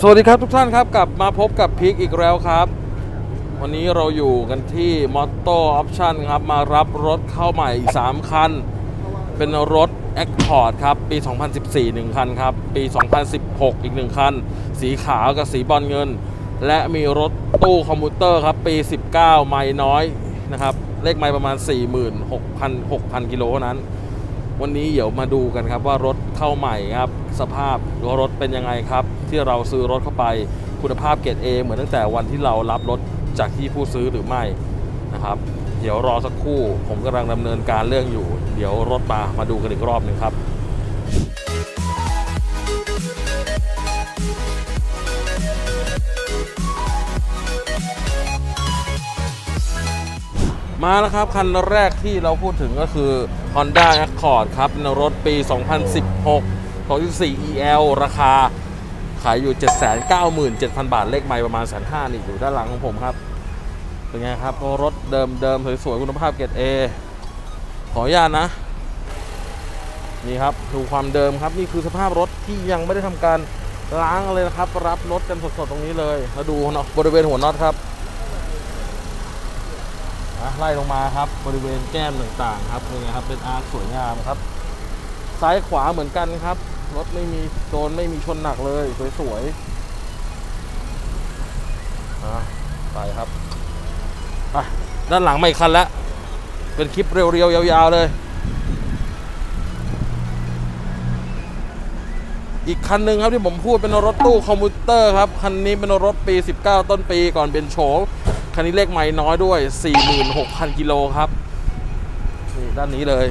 สวัสดีครับทุกท่านครับกลับมาพบกับพีคอีกแล้วครับ วันนี้เราอยู่กันที่มอตโต้ออปชั่นครับ มารับรถเข้าใหม่อีก 3 คัน เป็นรถ Accord ครับ ปี 2014 1 คันครับ ปี 2016 อีก 1 คัน สีขาวกับสีบอลเงิน และมีรถตู้คอมพิวเตอร์ครับ ปี 19 ไม่น้อยนะครับ เลขไม่ประมาณ 46,000 6,000กิโลเท่านั้น วันนี้เดี๋ยวมาดูกันครับว่ารถเข้าใหม่ครับ สภาพรถเป็นยังไงครับ ที่เราซื้อรถเข้าไปคุณภาพเกรด A เหมือนตั้งแต่วันที่เรารับรถจากที่ผู้ซื้อหรือไม่นะครับ เดี๋ยวรอสักครู่ผมกำลังดำเนินการเรื่องอยู่ เดี๋ยวรถมามาดูกันอีกรอบหนึ่งครับมาแล้วครับ คันแรกที่เราพูดถึงก็คือ Honda Accord ครับเป็นรถปี 2016 2.4 EL ราคาขายอยู่ 797,000 บาท เลขไม่ประมาณแสนห้านี่อยู่ด้านหลังของผมครับ เป็นไงครับ รถเดิมเดิมสวยๆ คุณภาพเกรด A ขออนุญาตนะ นี่ครับ ดูความเดิมครับ นี่คือสภาพรถที่ยังไม่ได้ทำการล้างเลยนะครับ รับรถกันสดๆ ตรงนี้เลย แล้วดูเนาะบริเวณหัวน็อตครับ อะไล่ลงมาครับบริเวณแก้มต่างๆครับเป็นไงครับเป็นอาร์คสวยงามครับ ซ้ายขวาเหมือนกันครับรถไม่มีโดนไม่มีชนหนักเลยสวยๆอะไปครับไปด้านหลังไม่คันแล้วเป็นคลิปเรียวๆยาวๆเลย อีกคันหนึ่งครับที่ผมพูดเป็นรถตู้คอมพิวเตอร์ครับ คันนี้เป็นรถปี 19 ต้นปีก่อนเป็นโฉม คันนี้เลขไม่น้อยด้วย 46,000 กิโลครับ นี่ด้านนี้เลย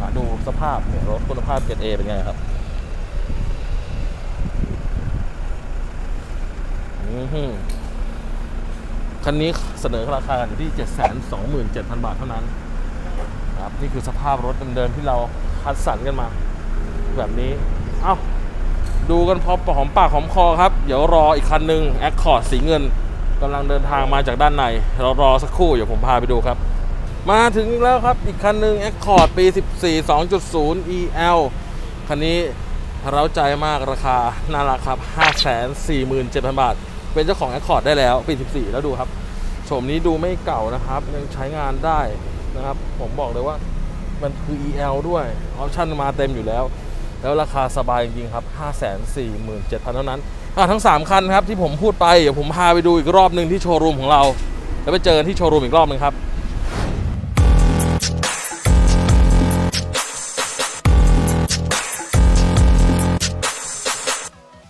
มาดูสภาพเนี่ยรถคุณภาพเกรดเอเป็นไงครับอือหือคันนี้เสนอราคากันอยู่ที่ 727,000 บาทเท่านั้น ครับ นี่คือสภาพรถเดิมๆที่เราคัดสรรกันมา แบบนี้ เอ้า ดูกันพอหอมปากหอมคอครับ เดี๋ยวรออีกคันหนึ่งแอคคอร์ดสีเงินกำลังเดินทางมาจากด้านในเรารอสักครู่เดี๋ยวผมพาไปดูครับ มาถึงแล้วครับอีกคันหนึ่งแอคคอร์ดปี 14 2.0 EL คันนี้เราใจมากราคาน่ารักครับ 547,000 บาท เป็นเจ้าของแอคคอร์ดได้แล้วปี 14 แล้วดูครับโฉมนี้ดูไม่เก่านะครับ ยังใช้งานได้นะครับ ผมบอกเลยว่ามันคือ EL ด้วยออปชั่นมาเต็มอยู่แล้ว แล้วราคาสบายจริงๆครับ 547,000 เท่านั้นอะทั้ง 3 คันครับที่ผมพูดไป เดี๋ยวผมพาไปดูอีกรอบหนึ่งที่โชว์รูมของเรา แล้วไปเจอกันที่โชว์รูมอีกรอบหนึงครับ